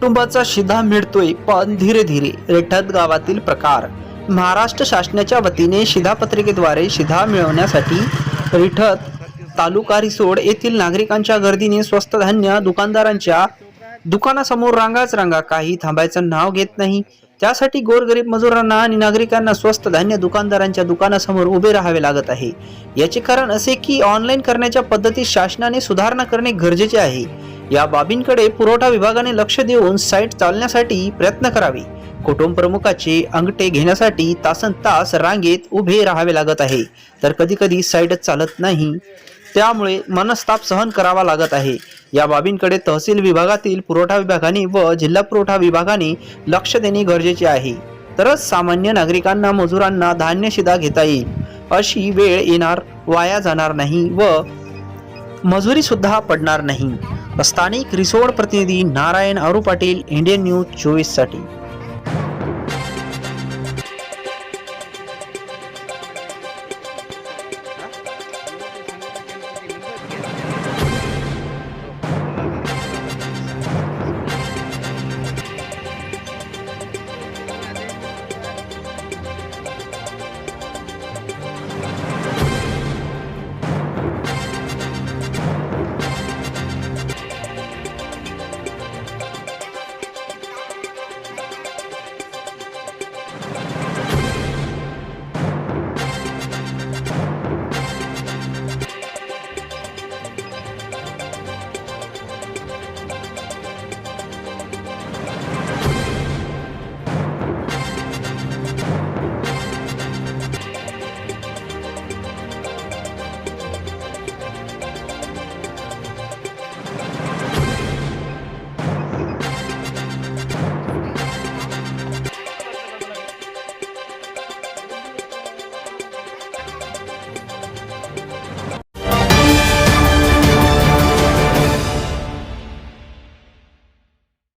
कुटुंबाचा शिधा मिळतोय पण धीरे धीरे रेठत गावातील प्रकार. महाराष्ट्र शासनाच्या वतीने शिधापत्रिकेद्वारे शिधा मिळवण्यासाठी रिठत तालुका रिसोड येथील नागरिकांच्या गर्दीने स्वस्त धान्य दुकानदारांच्या दुकानासमोर रांगाच रांगा. काही थांबायचं नाव घेत नाही. त्यासाठी गोरगरीब मजुरांना आणि नागरिकांना स्वस्त धान्य दुकानदारांच्या दुकानासमोर उभे राहावे लागत आहे. याचे कारण असे की ऑनलाईन करण्याच्या पद्धतीत शासनाने सुधारणा करणे गरजेचे आहे. या बाबींकडे पुरवठा विभागाने लक्ष देऊन साईट चालण्यासाठी प्रयत्न करावे. कुटुंब प्रमुखाचे अंगठे घेण्यासाठी तासन तास रांगेत उभे राहावे लागत आहे. तर कधी कधी साईटच चालत नाही त्यामुळे मनस्ताप सहन करावा लागत आहे. या बाबींकडे तहसील विभागातील पुरवठा विभागाने व जिल्हा पुरवठा विभागाने लक्ष देणे गरजेचे आहे. तरच सामान्य नागरिकांना मजुरांना धान्य शिदा घेता येईल. अशी वेळ येणार वाया जाणार नाही व मजुरी सुद्धा पडणार नाही. स्थानिक रिसोड प्रतिनिधी नारायण अरू पाटील इंडियन न्यूज चोवीससाठी